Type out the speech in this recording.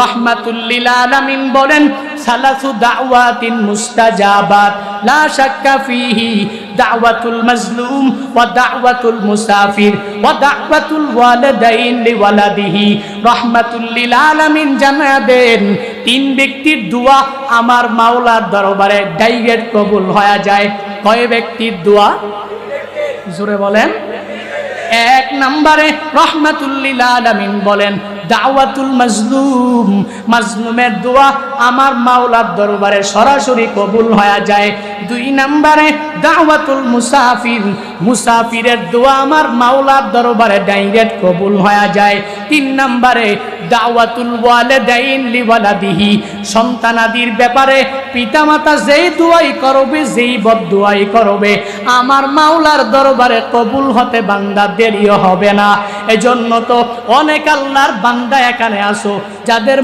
রহমাতুল্লিল আলামিন বলেন, সালাসু দাওয়াতিন মুস্তাজাবাত, লা শাক্কা ফিহি দাওয়াতুল মাজলুম ওয়া দাওয়াতুল মুসাফির ওয়া দাওয়াতুল ওয়ালিদাইন লিওয়ালাদিহি। রহমাতুল্লিল আলামিন জানা দেন তিন ব্যক্তির দোয়া আমার মাওলার দরবারে ডাইরেক্ট কবুল হয়ে যায়। কয় ব্যক্তির দোয়া? জোরে বলেন। এক নম্বরে রহমাতুল্লিল আলামিন বলেন, দাওয়াতুল মাজলুম, মাজলুমের দোয়া আমার মাওলার দরবারে সরাসরি কবুল হয়ে যায়। দুই নম্বরে দাওয়াতুল মুসাফির, মুসাফিরের দোয়া আমার মাওলার দরবারে ডাইরেক্ট কবুল হয়ে যায়। তিন নম্বরে দাওয়াতুল ওয়ালিদাইন লিওয়ালাদিহি। সন্তানাদির ব্যাপারে পিতামাতা যেই দুয়াই করবে, যেই বদদুয়াই করবে, আমার মাওলার দরবারে কবুল হতে বান্দা দেরিও হবে না। এজন্য তো অনেক আল্লাহর বান্দা এখানে আসো, যাদের